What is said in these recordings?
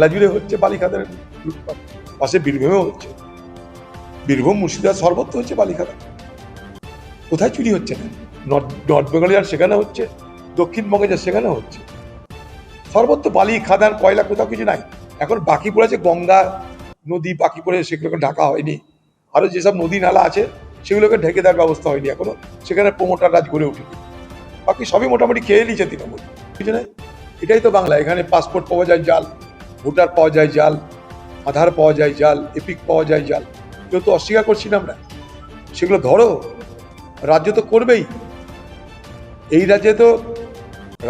বাংলা জুড়ে হচ্ছে বালিখাতার লুটপাট। পাশে বীরভূমেও হচ্ছে। বীরভূম, মুর্শিদাবাদ সর্বত্র হচ্ছে বালিখাতা কোথায় চুরি হচ্ছে না? নর্থ নর্থ বেঙ্গলে যার সেখানে হচ্ছে, দক্ষিণবঙ্গে যা সেখানে হচ্ছে। সর্বত্র বালি, খাদান, কয়লা কোথাও কিছু নাই। এখন বাকি পড়েছে গঙ্গা নদী, বাকি পড়ে সেগুলোকে ঢাকা হয়নি। আরও যেসব নদী নালা আছে, সেগুলোকে ঢেকে দেওয়ার ব্যবস্থা হয়নি এখনও। সেখানে প্রমোটার রাজ গড়ে উঠেনি বাকি সবই মোটামুটি খেয়ে নিয়েছে তৃণমূল। কিছু এটাই তো বাংলা। এখানে পাসপোর্ট পাওয়া যায় জাল। ভোটার পাওয়া যায় জাল, আধার পাওয়া যায় জাল, এপিক পাওয়া যায় জাল। কেউ তো অস্বীকার করছি না আমরা। সেগুলো ধরো। রাজ্য তো করবেই। এই রাজ্যে তো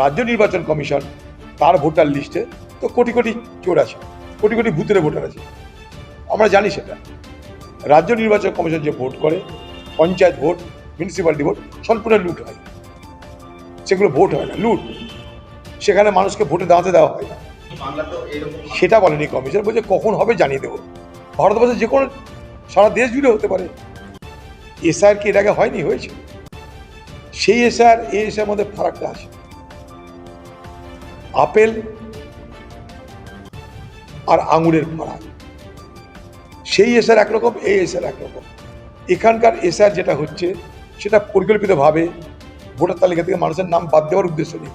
রাজ্য নির্বাচন কমিশন তার ভোটার লিস্টে তো কোটি কোটি চোর আছে, কোটি কোটি ভূতের ভোটার আছে। আমরা জানি সেটা। রাজ্য নির্বাচন কমিশন যে ভোট করে, পঞ্চায়েত ভোট মিউনিসিপ্যালিটি ভোট, সম্পূর্ণ লুট হয়। সেগুলো ভোট হয় না, লুট। সেখানে মানুষকে ভোটে দাঁড়াতে দেওয়া হয় না। সেটা বলেনি কমিশন বলছে কখন হবে জানিয়ে দেবো। ভারতবর্ষে যে কোনো সারা দেশ জুড়ে হতে পারে। এসআর কি এর আগে হয়নি, হয়েছে? সেই এসআর এই এসআর মধ্যে ফারাকটা আছে। আপেল আর আঙুরের ফারাক। সেই এসআর একরকম, এই এসআর একরকম। এখানকার এসআর যেটা হচ্ছে, সেটা পরিকল্পিতভাবে ভোটার তালিকা থেকে মানুষের নাম বাদ দেওয়ার উদ্দেশ্য নেই।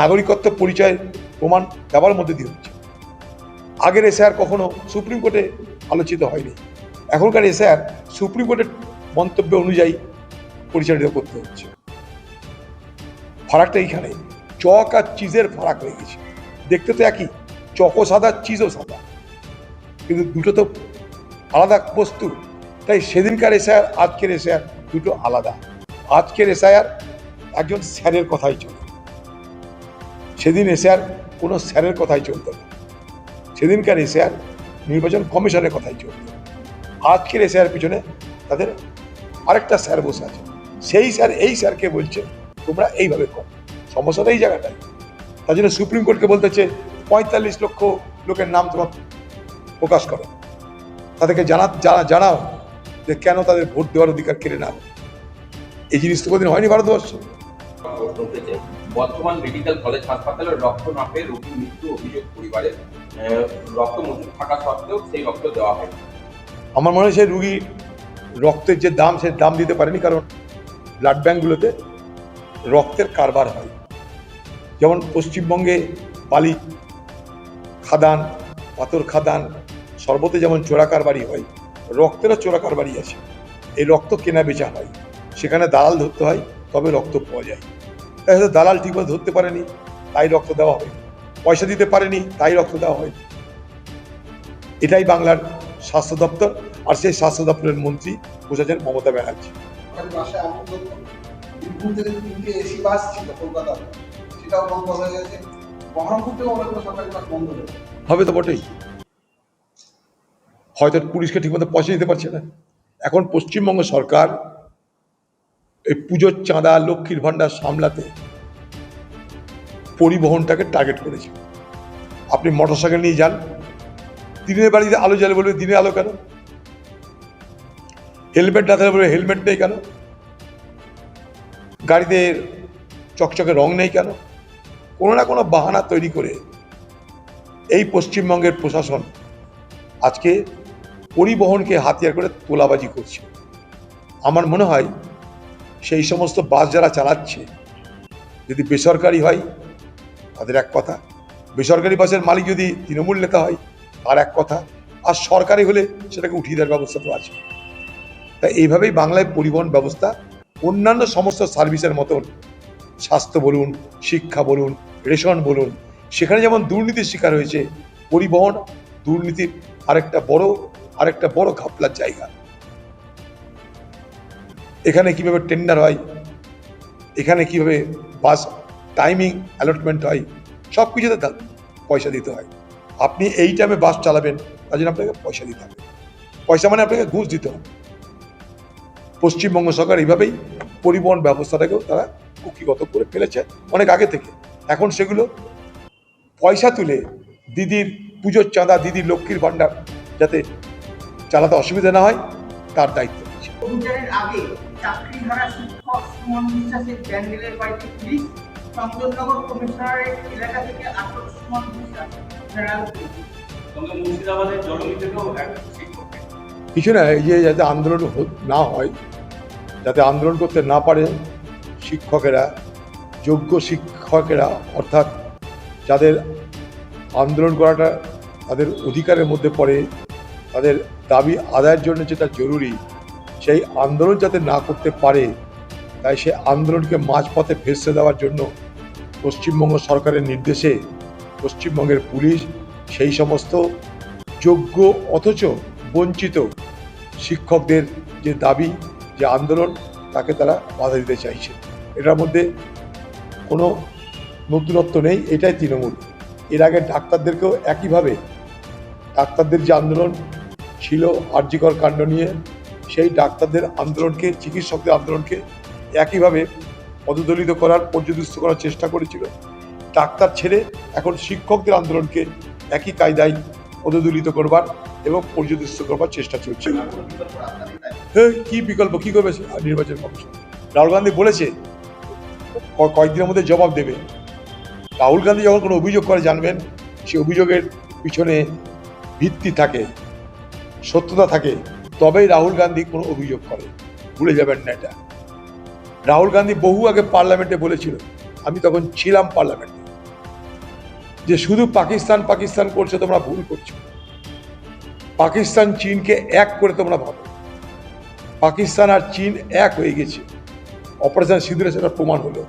নাগরিকত্ব পরিচয়ের প্রমাণ দেওয়ার মধ্যে দিয়ে হচ্ছে আগের এসআর কখনো সুপ্রিম কোর্টে আলোচিত হয়নি। এখনকার এসআর সুপ্রিম কোর্টের মন্তব্য অনুযায়ী পরিচালিত করতে হচ্ছে। ফারাকটা এইখানে। চক আর চিজের ফারাক হয়ে গেছে। দেখতে তো একই, চকও সাদা, চিজও সাদা। কিন্তু দুটো তো আলাদা বস্তু। তাই সেদিনকার এসআর আজকের এসআর দুটো আলাদা। আজকের এসআর একজন স্যারের কথাই চলে। সেদিন এসআর কোনো স্যারের কথাই চলতো না। সেদিনকার এসআর নির্বাচন কমিশনের কথাই চলতো। আজকের এসআর পিছনে তাদের আরেকটা স্যার বসে আছে। সেই স্যার, এই স্যারকে বলছে, তোমরা এইভাবে কর। সমস্যাটা এই জায়গাটায় তার জন্য সুপ্রিম কোর্টকে বলতেছে পঁয়তাল্লিশ লক্ষ লোকের নাম তোমার প্রকাশ করো। তাদেরকে জানা জানা, জানাও যে কেন তাদের ভোট দেওয়ার অধিকার কেড়ে নাও। এই জিনিস তো কোনোদিন হয়নি ভারতবর্ষে। বর্তমান মেডিকেল কলেজ হাসপাতালে রক্ত না পেয়ে রোগীর মৃত্যু অভিযোগ পরিবারের রক্ত মজুদ থাকা সত্ত্বেও সেই রক্ত দেওয়া হয় আমার মনে হয় সেই রুগীর রক্তের যে দাম, সে দাম দিতে পারেনি কারণ ব্লাড ব্যাঙ্কগুলোতে রক্তের কারবার হয়। যেমন পশ্চিমবঙ্গে বালি, খাদান, পাথর খাদান, সর্বতে যেমন চোরা কারবারি হয়, রক্তেরও চোরা কারবারি আছে। এই রক্ত কেনা বেচা হয়। সেখানে দালাল ধরতে হয় তবে রক্ত পাওয়া যায়। তাই হয়তো দালাল ঠিকমতো ধরতে পারেনি তাই রক্ত দেওয়া হয় পয়সা দিতে পারেনি তাই রক্ত দেওয়া হয় এটাই বাংলার স্বাস্থ্য দপ্তর আর সেই স্বাস্থ্য দপ্তরের মন্ত্রী বসেছেন মমতা ব্যানার্জি। গেছে। হবে তো বটেই। হয়তো পুলিশকে ঠিকমতো পয়সা দিতে পারছে না। এখন পশ্চিমবঙ্গ সরকার এই পুজোর চাঁদা লক্ষ্মীর ভাণ্ডার সামলাতে পরিবহনটাকে টার্গেট করেছে। আপনি মোটর সাইকেল নিয়ে যান, দিনের বাড়িতে আলো জ্বালে বলবে, দিনের আলো কেন? হেলমেট না থাকলে বলবে হেলমেট নেই কেন? গাড়িতে চকচকে রং নেই কেন? কোনো না কোনো বাহানা তৈরি করে এই পশ্চিমবঙ্গের প্রশাসন আজকে পরিবহনকে হাতিয়ার করে তোলাবাজি করছে। আমার মনে হয় সেই সমস্ত বাস যারা চালাচ্ছে, যদি বেসরকারি হয়, তাদের এক কথা। বেসরকারি বাসের মালিক যদি তৃণমূল নেতা হয় আর এক কথা। আর সরকারি হলে সেটাকে উঠিয়ে দেওয়ার ব্যবস্থা তো আছে। তাই এইভাবেই বাংলায় পরিবহন ব্যবস্থা, অন্যান্য সমস্ত সার্ভিসের মতন। স্বাস্থ্য বলুন, শিক্ষা বলুন, রেশন বলুন, সেখানে যেমন দুর্নীতির শিকার হয়েছে, পরিবহন দুর্নীতির আরেকটা বড় আরেকটা বড় ঘাপলার জায়গা। এখানে কীভাবে টেন্ডার হয়, এখানে কীভাবে বাস টাইমিং অ্যালটমেন্ট হয় সব কিছুতে পয়সা দিতে হয়। আপনি এই টাইমে বাস চালাবেন, তার জন্য আপনাকে পয়সা দিতে হবে। পয়সা মানে আপনাকে ঘুষ দিতে হবে। পশ্চিমবঙ্গ সরকার এইভাবেই পরিবহন ব্যবস্থাটাকেও তারা কুকিগত করে ফেলেছে অনেক আগে থেকে। এখন সেগুলো পয়সা তুলে দিদির পুজোর চাঁদা, দিদির লক্ষ্মীর ভাণ্ডার যাতে চালাতে অসুবিধা না হয়, তার দায়িত্ব। অভিযানের আগে চাকরি হারা শিক্ষক সুমন বিশ্বাসের প্যান্ডেলের বাড়িতে পুলিশ চন্দননগর কমিশনারের এলাকা থেকে আঠারোশো মানুষ ফেরার সঙ্গে মুর্শিদাবাদের জলমি থেকেও এক কিছু না এই যে যাতে আন্দোলন না হয় যাতে আন্দোলন করতে না পারে শিক্ষকেরা যোগ্য শিক্ষকেরা অর্থাৎ যাদের আন্দোলন করাটা তাদের অধিকারের মধ্যে পড়ে তাদের দাবি আদায়ের জন্য যেটা জরুরি সেই আন্দোলন যাতে না করতে পারে, তাই সে আন্দোলনকে মাঝপথে ভেসে দেওয়ার জন্য পশ্চিমবঙ্গ সরকারের নির্দেশে পশ্চিমবঙ্গের পুলিশ সেই সমস্ত যোগ্য অথচ বঞ্চিত শিক্ষকদের যে দাবি, যে আন্দোলন, তাকে তারা বাধা দিতে চাইছে। এটার মধ্যে কোনো নতুনত্ব নেই, এটাই তৃণমূল। এর আগে ডাক্তারদেরকেও একইভাবে, ডাক্তারদের যে আন্দোলন ছিল আর্যিকর কাণ্ড নিয়ে সেই ডাক্তারদের আন্দোলনকে, চিকিৎসকদের আন্দোলনকে একইভাবে পদদলিত করার পর্যদুস্ত করার চেষ্টা করেছিল। ডাক্তার ছেড়ে এখন শিক্ষকদের আন্দোলনকে একই কায়দায় পদদলিত করবার এবং পর্যদুস্ত করবার চেষ্টা চলছে। হ্যাঁ কি বিকল্প, কী করবে নির্বাচন কমিশন? রাহুল গান্ধী বলেছে কয়েকদিনের মধ্যে জবাব দেবে। রাহুল গান্ধী যখন কোনো অভিযোগ করে জানবেন সে অভিযোগের পিছনে ভিত্তি থাকে, সত্যতা থাকে। তবেই রাহুল গান্ধী কোনো অভিযোগ করে। ভুলে যাবেন না এটা। রাহুল গান্ধী বহু আগে পার্লামেন্টে বলেছিল, আমি তখন ছিলাম পার্লামেন্টে, যে শুধু পাকিস্তান পাকিস্তান করছে তোমরা ভুল করছ। পাকিস্তান, চীনকে এক করে তোমরা ভাবো। পাকিস্তান আর চীন এক হয়ে গেছে। অপারেশন সিঁদুরে সেটা প্রমাণ হলো।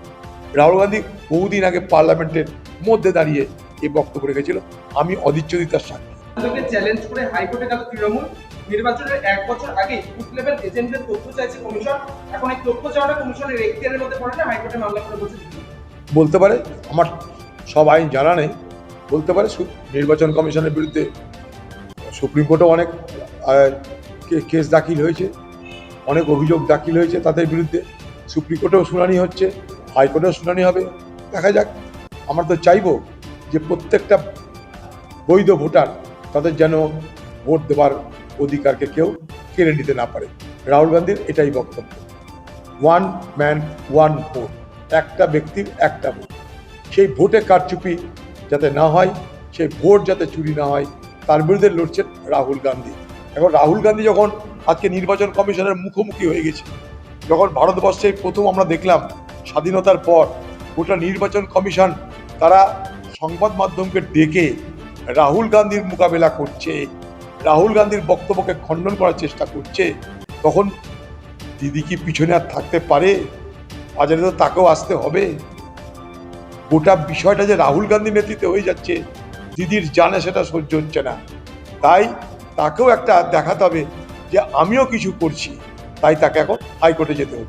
রাহুল গান্ধী বহুদিন আগে পার্লামেন্টের মধ্যে দাঁড়িয়ে এই বক্তব্য রেখেছিল, আমি অদিচ্ছদিতার সাক্ষী। আন্দোলনকে চ্যালেঞ্জ করে হাইকোর্টে গেল তৃণমূল। নির্বাচনের এক বছর আগে বুথ লেভেল এজেন্টদের তথ্য চাইছে কমিশন এখন এই তথ্য চাওয়াটা কমিশনের এখতিয়ারের মধ্যে পড়ে না হাইকোর্টে মামলা করে তৃণমূল। বলতে পারে, আমার সব আইন জানা নেই, বলতে পারে নির্বাচন কমিশনের বিরুদ্ধে সুপ্রিম কোর্টেও অনেক কেস দাখিল হয়েছে, অনেক অভিযোগ দাখিল হয়েছে তাদের বিরুদ্ধে। সুপ্রিম কোর্টেও শুনানি হচ্ছে হাইকোর্টেও শুনানি হবে। দেখা যাক, আমরা তো চাইব যে প্রত্যেকটা বৈধ ভোটার তাদের যেন ভোট দেওয়ার অধিকারকে কেউ কেড়ে নিতে না পারে। রাহুল গান্ধীর এটাই বক্তব্য। ওয়ান ম্যান ওয়ান ভোট একটা ব্যক্তির একটা ভোট সেই ভোটে কারচুপি যাতে না হয়, সেই ভোট যাতে চুরি না হয়, তার বিরুদ্ধে লড়ছেন রাহুল গান্ধী। এখন রাহুল গান্ধী যখন আজকে নির্বাচন কমিশনের মুখোমুখি হয়ে গেছে, যখন ভারতবর্ষে প্রথম আমরা দেখলাম স্বাধীনতার পর গোটা নির্বাচন কমিশন তারা সংবাদ মাধ্যমকে ডেকে রাহুল গান্ধীর মোকাবেলা করছে, রাহুল গান্ধীর বক্তব্যকে খণ্ডন করার চেষ্টা করছে, তখন দিদি কি পিছনে আর থাকতে পারে? বাজারে তো তাকেও আসতে হবে। গোটা বিষয়টা যে রাহুল গান্ধীর নেতৃত্বে হয়ে যাচ্ছে, দিদির জানে সেটা সহ্য হচ্ছে না। তাই তাকেও একটা দেখাতে হবে যে আমিও কিছু করছি, তাই তাকে এখন হাইকোর্টে যেতে হবে।